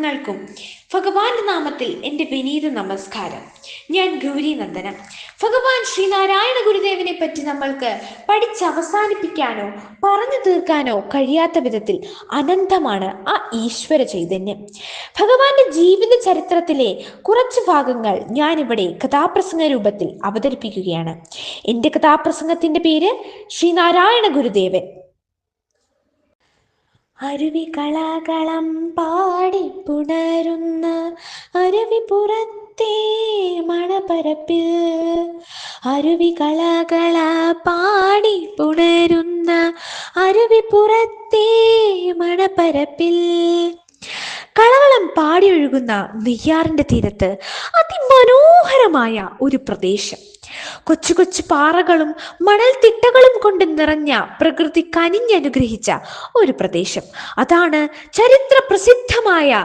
സർവാംഗങ്ങൾക്കും ഭഗവാന്റെ നാമത്തിൽ എന്റെ വിനീത നമസ്കാരം. ഞാൻ ഗൗരി നന്ദനം ഭഗവാൻ ശ്രീനാരായണ ഗുരുദേവനെ പറ്റി നമ്മൾക്ക് പഠിച്ചവസാനിപ്പിക്കാനോ പറഞ്ഞു തീർക്കാനോ കഴിയാത്ത വിധത്തിൽ അനന്തമാണ് ആ ഈശ്വര ചൈതന്യം. ഭഗവാന്റെ ജീവിത ചരിത്രത്തിലെ കുറച്ച് ഭാഗങ്ങൾ ഞാനിവിടെ കഥാപ്രസംഗ രൂപത്തിൽ അവതരിപ്പിക്കുകയാണ്. എന്റെ കഥാപ്രസംഗത്തിന്റെ പേര് ശ്രീനാരായണ ഗുരുദേവൻ. അരുവി കളകളം പാടി പുണരുന്ന അരുവി പുറത്തേ മണപരപ്പിൽ. അരുവി കളകള പാടി പുണരുന്ന അരുവി പുറത്തേ കളകളം പാടി ഒഴുകുന്ന നെയ്യാറിന്റെ തീരത്ത് അതിമനോഹരമായ ഒരു പ്രദേശം. കൊച്ചു കൊച്ചു പാറകളും മണൽ തിട്ടകളും കൊണ്ട് നിറഞ്ഞ പ്രകൃതി കനിഞ്ഞനുഗ്രഹിച്ച ഒരു പ്രദേശം. അതാണ് ചരിത്ര പ്രസിദ്ധമായ